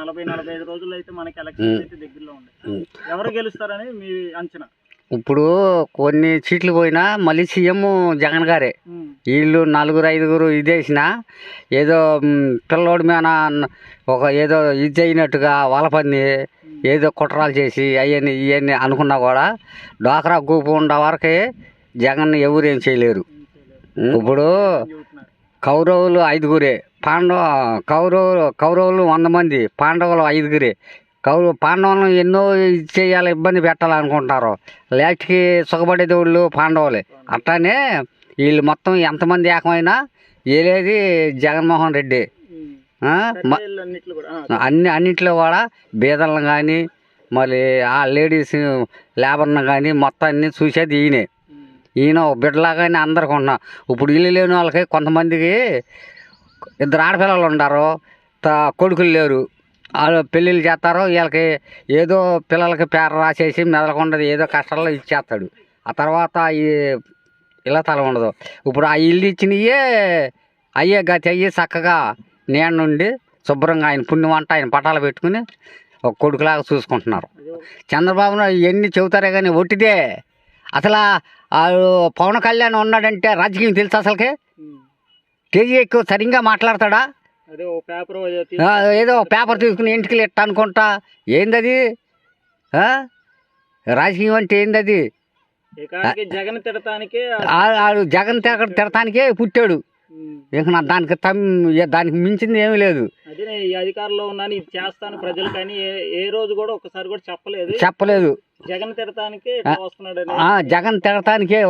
నలభై నలభై ఐదు రోజుల్లో అయితే మనకి ఎలక్షన్ అయితే దగ్గరలో ఉంది. ఎవరు గెలుస్తారని మీ అంచనా? ఇప్పుడు కొన్ని సీట్లు పోయినా మళ్ళీ సీఎం జగన్ గారే. వీళ్ళు నలుగురు ఐదుగురు ఇదేసిన ఏదో పిల్లోడి మీద ఒక ఏదో ఇది అయినట్టుగా వలపంది ఏదో కుట్రాలు చేసి అవన్నీ ఇవన్నీ అనుకున్నా కూడా డోకరా గ్రూప్ ఉండే వరకే జగన్ ఎవరు ఏం చేయలేరు. ఇప్పుడు కౌరవులు ఐదుగురే. పాండవ కౌరవులు కౌరవులు వంద మంది పాండవులు ఐదుగురే. కౌరవ పాండవులను ఎన్నో ఇది చేయాలి ఇబ్బంది పెట్టాలనుకుంటారు. లాస్ట్కి సుఖపడేది వాళ్ళు పాండవులే. అట్లానే వీళ్ళు మొత్తం ఎంతమంది ఏకమైనా ఏలేది జగన్మోహన్ రెడ్డి. అన్ని అన్నింటిలో కూడా బీదలను కానీ మళ్ళీ ఆ లేడీస్ లేబర్ను కానీ మొత్తం అన్ని చూసేది ఈయనే. ఈయన బిడ్డలాగానే అందరికి ఉన్నా. ఇప్పుడు ఇల్లు లేని వాళ్ళకి కొంతమందికి ఇద్దరు ఆడపిల్లలు ఉన్నారు త కొడుకులు లేరు. వాళ్ళు పెళ్ళిళ్ళు చేస్తారు. వీళ్ళకి ఏదో పిల్లలకి పేర రాసేసి మెదలకుండా ఏదో కష్టాల్లో ఇచ్చేస్తాడు. ఆ తర్వాత ఈ ఇలా తల ఉండదు. ఇప్పుడు ఆ ఇల్లు ఇచ్చినయే అయ్యే గతి అయ్యి చక్కగా నేను నుండి శుభ్రంగా ఆయన పుణ్యం వంట ఆయన పటాలు పెట్టుకుని ఒక కొడుకులాగా చూసుకుంటున్నారు. అదే చంద్రబాబు ఎన్ని చెబుతారే కానీ ఒట్టిదే. అసలు ఆ పవన్ కళ్యాణ్ ఉన్నాడంటే రాజకీయం తెలుసు అసలుకే? ఎక్కువ సరిగ్గా మాట్లాడతాడా? ఏదో పేపర్ తీసుకుని ఇంటికి ఇట్ట అనుకుంటా. ఏందది? రాజకీయం అంటే ఏందది? జగన్ ఆడు జగన్ తిరగ తిడటానికే పుట్టాడు. ఇక నా దానికి దానికి మించింది ఏమీ లేదు. అదే అధికారంలో ఉన్నాను ఇది చేస్తాను ప్రజలు కానీ ఏ ఏ రోజు కూడా ఒకసారి కూడా చెప్పలేదు. చెప్పలేదు. జగన్ ఆ, జగన్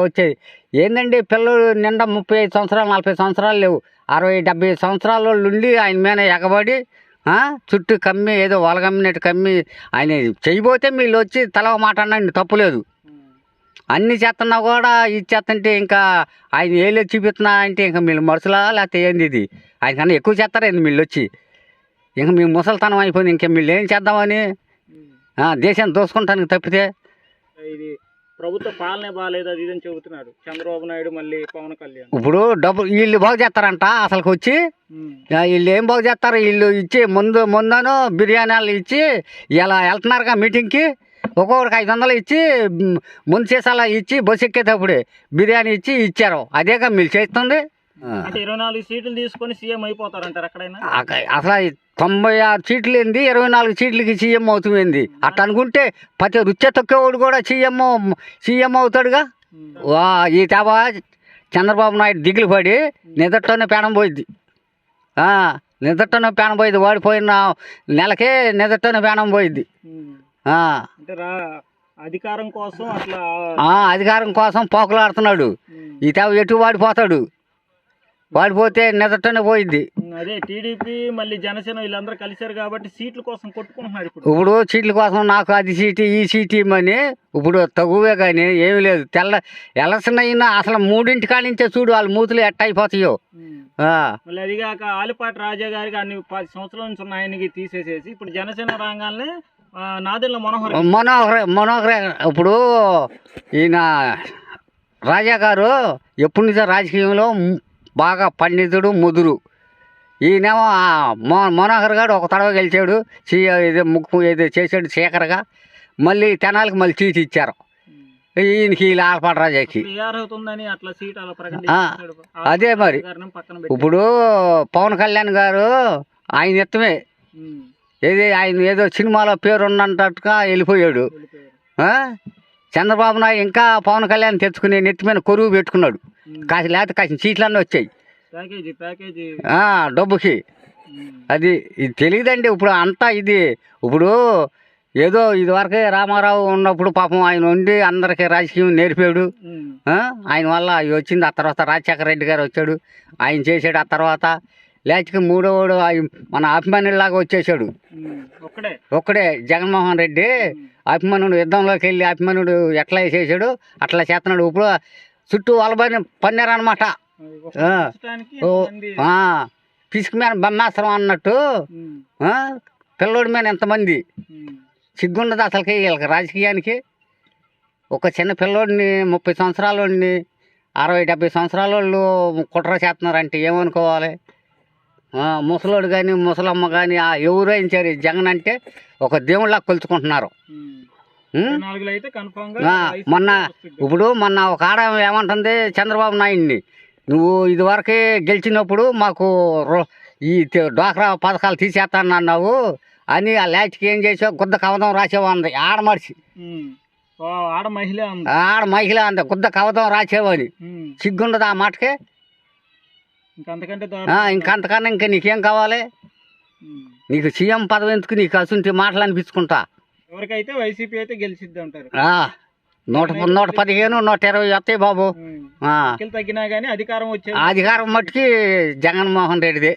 వచ్చేది. ఏందండి పిల్లలు నిండా ముప్పై ఐదు సంవత్సరాలు నలభై సంవత్సరాలు లేవు. అరవై డెబ్బై సంవత్సరాల ఉండి ఆయన మీద ఎగబడి చుట్టూ కమ్మి ఏదో వలగమ్మినట్టు కమ్మి ఆయన చేయబోతే వీళ్ళు వచ్చి తల మాట అనండి తప్పులేదు అన్ని చేస్తున్నా కూడా ఇది చేస్తుంటే ఇంకా ఆయన ఏళ్ళు చూపిస్తున్నా అంటే ఇంకా మీరు మనుషులా లేకపోతే ఏంది ఇది? ఆయన కన్నా ఎక్కువ చేస్తారేంది వీళ్ళు వచ్చి? ఇంకా మీ ముసలితనం అయిపోయింది ఇంకా వీళ్ళు ఏం చేద్దామని? దేశాన్ని దోసుకుంటానికి తప్పితే ఇది ప్రభుత్వ పాలనే బాగాలేదు అది ఇదని చెబుతున్నారు. చంద్రబాబు నాయుడు మళ్ళీ పవన్ కళ్యాణ్. ఇప్పుడు డబ్బు వీళ్ళు బాగు చేస్తారంట అసలుకి వచ్చి. వీళ్ళు ఏం బాగు చేస్తారు? వీళ్ళు ఇచ్చి ముందు ముందను బిర్యానీలు ఇచ్చి ఇలా వెళ్తున్నారుగా మీటింగ్కి? ఒక్కొక్కడికి ఐదు వందలు ఇచ్చి ముందు సీసాలు ఇచ్చి బస్సు ఎక్కేటప్పుడే బిర్యానీ ఇచ్చి ఇచ్చారు. అదేగా మీరు చేస్తుంది? అంటే ఇరవై నాలుగు సీట్లు తీసుకొని సీఎం అయిపోతారంటారు ఎక్కడైనా? అసలు తొంభై ఆరు సీట్లు ఏంది ఇరవై నాలుగు సీట్లకి సీఎం అవుతుంది అట్లా అనుకుంటే ప్రతి రుచి తొక్కేవాడు కూడా సీఎం సీఎం అవుతాడుగా? వా ఈ తేవా చంద్రబాబు నాయుడు దిగులు పడి నిదట్లోనే పేడం పోయింది నిదట్లోనే పేడం పోయింది వాడిపోయిన నెలకే నిదట్లోనే పేడం పోయింది అధికారం కోసం అధికారం కోసం పోకులాడుతున్నాడు. ఈ తేవ ఎటు వాడిపోతాడు? వాడిపోతే నిదట్లోనే పోయింది అదే టీడీపీ మళ్ళీ జనసేన వీళ్ళందరూ కలిశారు కాబట్టి సీట్ల కోసం కొట్టుకుంటున్నారు ఇప్పుడు. ఇప్పుడు సీట్ల కోసం నాకు అది సీటు ఈ సీటు ఇమ్మని ఇప్పుడు తగువే కానీ ఏమీ లేదు. తెల్ల ఎలక్షన్ అయినా అసలు మూడింటి కానించే చూడు వాళ్ళ మూతులు ఎట్ట అయిపోతాయో. మళ్ళీ అదిగాక ఆలిపాటి రాజా గారికి అన్ని పది సంవత్సరాల నుంచి ఉన్న ఆయనకి తీసేసేసి ఇప్పుడు జనసేన రాగానే నాదెళ్ళ మనోహర్ మనోహర మనోహర ఇప్పుడు ఈయన రాజా గారు ఎప్పటి నుంచో రాజకీయంలో బాగా పండితుడు ముదురు. ఈయనేమో మో- మనోహర్ గారు ఒక తడవ గెలిచాడు. చీ ఇది ముక్కు ఇది చేసాడు శేఖర్గా. మళ్ళీ తెనాలికి మళ్ళీ సీట్ ఇచ్చారు. ఈయనకి ఆలపాట రాజాకి అదే మరి. ఇప్పుడు పవన్ కళ్యాణ్ గారు ఆయన ఎత్తమే. ఏది ఆయన ఏదో సినిమాలో పేరు ఉన్నట్టుగా వెళ్ళిపోయాడు? చంద్రబాబు నాయుడు ఇంకా పవన్ కళ్యాణ్ తెచ్చుకుని నెత్తి మీద కొరువు పెట్టుకున్నాడు. కాసి లేకపోతే కాసిన సీట్లన్నీ వచ్చాయి. డబ్బుకి. అది ఇది తెలియదండి. ఇప్పుడు అంతా ఇది ఇప్పుడు ఏదో ఇదివరకే రామారావు ఉన్నప్పుడు పాపం ఆయన ఉండి అందరికీ రాజకీయం నేర్పాడు? ఆయన వల్ల ఇది వచ్చింది. ఆ తర్వాత రాజశేఖర రెడ్డి గారు వచ్చాడు. ఆయన చేసాడు ఆ తర్వాత లేచికి మూడోవాడు ఆయన- మన అభిమానులాగా వచ్చేసాడు ఒక్కడే. జగన్మోహన్ రెడ్డి అభిమన్యుడు యుద్ధంలోకి వెళ్ళి అభిమన్యుడు ఎట్లా చేసాడు అట్లా చేస్తున్నాడు ఇప్పుడు చుట్టూ వాళ్ళబడి పన్నారనమాట పిసుకు మీద బొమ్మేస్తాం అన్నట్టు పిల్లోడి మీద ఎంతమంది సిగ్గుండదు అసలుకి వీళ్ళకి రాజకీయానికి. ఒక చిన్న పిల్లోడిని ముప్పై సంవత్సరాల అరవై డెబ్బై సంవత్సరాల వాళ్ళు కుట్ర చేస్తున్నారంటే ఏమనుకోవాలి? ముసలోడు కానీ ముసలమ్మ కానీ ఎవరైనా సరే జగన్ అంటే ఒక దేవుళ్ళ కొలుచుకుంటున్నారు. మొన్న. ఇప్పుడు మొన్న ఒక ఆడ ఏమంటుంది చంద్రబాబు నాయుడిని. నువ్వు ఇదివరకే గెలిచినప్పుడు మాకు రో- ఈ డ్వాక్రా పథకాలు తీసేస్తాను అన్నావు. అని ఆ లాస్ట్కి ఏం చేసావు? గుద్ద కవదం రాసేవా అంది. ఆడ మనిషి. ఆడ మహిళ ఆడ మహిళ అంది. గుద్ద కవదం రాసేవని. సిగ్గుండదు ఆ మాటకి. ఇంకంతకన్నా ఇంకా నీకేం కావాలి. నీకు సీఎం పదవి ఎందుకు నీకు అసుంటి మాటలు అనిపించుకుంటా? ఎవరికైతే వైసీపీ అయితే గెలిచిద్ది అంటారు. నూట నూట పదిహేను నూట ఇరవై వస్తాయి బాబు. తగ్గినా గానీ అధికారం వచ్చేది. అధికారం మట్టుకి జగన్మోహన్ రెడ్డిది.